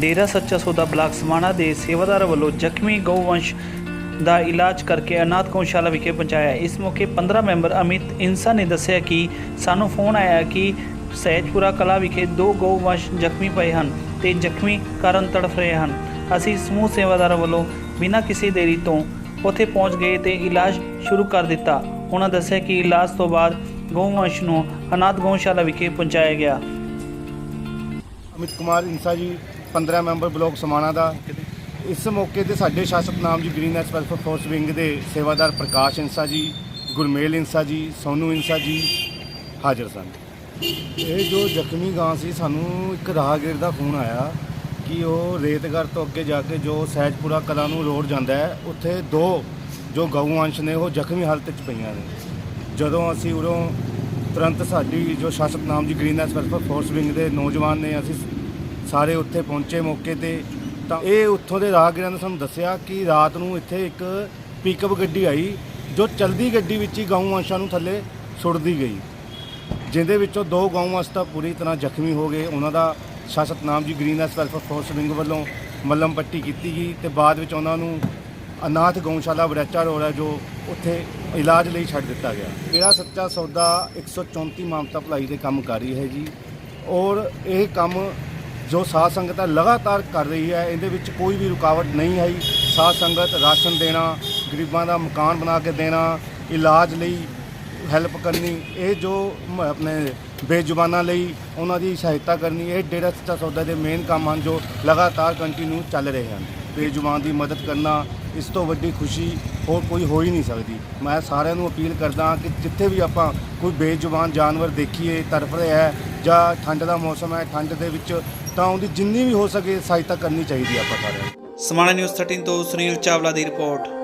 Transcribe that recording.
Dera Sacha Sauda block Samana ਦੇ ਸੇਵਾਦਾਰ ਵੱਲੋਂ ਜ਼ਖਮੀ ਗਊਵੰਸ਼ ਦਾ ਇਲਾਜ ਕਰਕੇ ਅਨਾਥ ਗਊਸ਼ਾਲਾ ਵਿਖੇ ਪਹੁੰਚਾਇਆ। ਇਸ ਮੌਕੇ 15 ਮੈਂਬਰ ਅਮਿਤ ਇਨਸਾ ਨੇ ਦੱਸਿਆ ਕਿ ਸਾਨੂੰ ਫੋਨ ਆਇਆ ਕਿ ਸਹਿਜਪੁਰਾ ਕਲਾ ਵਿਖੇ ਦੋ ਗਊਵੰਸ਼ ਜ਼ਖਮੀ ਪਏ ਹਨ ਤੇ ਜ਼ਖਮੀ ਕਾਰਨ ਤੜਫ ਰਹੇ ਹਨ। ਅਸੀਂ ਸਮੂਹ ਸੇਵਾਦਾਰਾਂ ਵੱਲੋਂ ਬਿਨਾਂ ਕਿਸੇ ਦੇਰੀ ਤੋਂ ਉੱਥੇ ਪਹੁੰਚ ਗਏ ਤੇ ਇਲਾਜ ਸ਼ੁਰੂ ਕਰ ਦਿੱਤਾ। ਉਹਨਾਂ ਦੱਸਿਆ ਕਿ ਇਲਾਜ ਤੋਂ ਬਾਅਦ ਗਊਵੰਸ਼ ਨੂੰ ਅਨਾਥ ਗਊਸ਼ਾਲਾ ਵਿਖੇ ਪਹੁੰਚਾਇਆ ਗਿਆ। ਅਮਿਤ ਕੁਮਾਰ ਇੰਸਾ ਜੀ 15 ਮੈਂਬਰ ਬਲਾਕ ਸਮਾਣਾ ਦਾ। ਇਸ ਮੌਕੇ ਤੇ ਸਾਡੇ ਸ਼ਾਸਕ ਨਾਮ ਜੀ green S welfare force wing ਦੇ ਸੇਵਾਦਾਰ ਪ੍ਰਕਾਸ਼ ਇੰਸਾ ਜੀ, ਗੁਰਮੇਲ ਇੰਸਾ ਜੀ, ਸੋਨੂ ਇੰਸਾ ਜੀ ਹਾਜ਼ਰ ਸਨ। ਇਹ ਜੋ ਜ਼ਖਮੀ ਗਾਂ ਸੀ, ਸਾਨੂੰ ਇੱਕ ਰਾਹਗੀਰ ਦਾ ਫੋਨ ਆਇਆ ਕਿ ਉਹ ਰੇਤਗੜ੍ਹ ਤੋਂ ਅੱਗੇ ਜਾ ਕੇ ਜੋ ਸਹਿਜਪੁਰਾ ਕਲਾਂ ਨੂੰ ਰੋਡ ਜਾਂਦਾ ਹੈ, ਉੱਥੇ ਦੋ ਜੋ ਗਊ ਨੇ, ਉਹ ਜ਼ਖਮੀ ਹਾਲਤ 'ਚ ਪਈਆਂ ਨੇ। ਜਦੋਂ ਅਸੀਂ ਉਰੋਂ ਤੁਰੰਤ ਸਾਡੀ ਜੋ ਸ਼ਾਸਕ ਨਾਮ ਜੀ green S welfare force wing ਦੇ ਨੌਜਵਾਨ ਨੇ, ਅਸੀਂ ਸਾਰੇ ਉੱਥੇ ਪਹੁੰਚੇ ਮੌਕੇ ਤੇ, ਤਾਂ ਇਹ ਉੱਥੋਂ ਦੇ ਰਾਹਗੀਰਾਂ ਨੇ ਸਾਨੂੰ ਦੱਸਿਆ ਕਿ ਰਾਤ ਨੂੰ ਇੱਥੇ ਇੱਕ ਪਿਕਅਪ ਗੱਡੀ ਆਈ, ਜੋ ਚਲਦੀ ਗੱਡੀ ਵਿੱਚ ਹੀ ਗਊ ਅੰਸ਼ਾਂ ਨੂੰ ਥੱਲੇ ਸੁੱਟਦੀ ਗਈ। ਜਿਹਦੇ ਵਿੱਚੋਂ ਦੋ ਗਊ ਅੰਸ਼ ਤਾਂ ਪੂਰੀ ਤਰ੍ਹਾਂ ਜ਼ਖਮੀ ਹੋ ਗਏ। ਉਹਨਾਂ ਦਾ ਸ਼ਾਸਕ ਨਾਮ ਜੀ green S welfare force wing ਵੱਲੋਂ ਮੱਲਮ ਪੱਟੀ ਕੀਤੀ ਗਈ ਤੇ ਬਾਅਦ ਵਿੱਚ ਉਹਨਾਂ ਨੂੰ ਅਨਾਥ ਗਊਸ਼ਾਲਾ ਬਰੈਚਾ ਰੋਡ ਹੈ, ਜੋ ਉੱਥੇ ਇਲਾਜ ਲਈ ਛੱਡ ਦਿੱਤਾ ਗਿਆ। ਮੇਰਾ ਸੱਚਾ ਸੌਦਾ 134 ਮਮਤਾ ਭਲਾਈ ਦੇ ਕੰਮ ਕਰ ਰਹੀ ਹੈ ਜੀ। ਔਰ ਇਹ ਕੰਮ ਜੋ ਸਾਧ ਸੰਗਤ ਹੈ, ਲਗਾਤਾਰ ਕਰ ਰਹੀ ਹੈ। ਇਹਦੇ ਵਿੱਚ ਕੋਈ ਵੀ ਰੁਕਾਵਟ ਨਹੀਂ ਆਈ। ਸਾਧ ਸੰਗਤ ਰਾਸ਼ਨ ਦੇਣਾ, ਗਰੀਬਾਂ ਦਾ ਮਕਾਨ ਬਣਾ ਕੇ ਦੇਣਾ, ਇਲਾਜ ਲਈ ਹੈਲਪ ਕਰਨੀ, ਇਹ ਜੋ ਮ- ਆਪਣੇ ਬੇਜ਼ੁਬਾਨਾਂ ਲਈ ਉਹਨਾਂ ਦੀ ਸਹਾਇਤਾ ਕਰਨੀ, ਇਹ ਡੇਰਾ ਸੱਚਾ ਸੌਦਾ ਦੇ ਮੇਨ ਕੰਮ ਹਨ, ਜੋ ਲਗਾਤਾਰ ਕੰਟੀਨਿਊ ਚੱਲ ਰਹੇ ਹਨ। ਬੇਜ਼ੁਬਾਨ ਦੀ ਮਦਦ ਕਰਨਾ, ਇਸ ਤੋਂ ਵੱਡੀ ਖੁਸ਼ੀ ਹੋਰ ਕੋਈ ਹੋ ਹੀ ਨਹੀਂ ਸਕਦੀ। ਮੈਂ ਸਾਰਿਆਂ ਨੂੰ ਅਪੀਲ ਕਰਦਾ ਕਿ ਜਿੱਥੇ ਵੀ ਆਪਾਂ ਕੋਈ ਬੇਜ਼ੁਬਾਨ ਜਾਨਵਰ ਦੇਖੀਏ ਤੜਫ ਰਿਹਾ ਹੈ ਜਾਂ ਠੰਡ ਦਾ ਮੌਸਮ ਹੈ, ਠੰਡ ਦੇ ਵਿੱਚ ਤਾਂ ਉਹਦੀ ਜਿੰਨੀ ਵੀ ਹੋ ਸਕੇ ਸਹਾਇਤਾ ਕਰਨੀ ਚਾਹੀਦੀ ਹੈ ਆਪਾਂ ਸਾਰਿਆਂ ਨੂੰ। ਸਮਾਣਾ ਨਿਊਜ਼ 13 ਤੋਂ ਸੁਨੀਲ ਚਾਵਲਾ ਦੀ ਰਿਪੋਰਟ।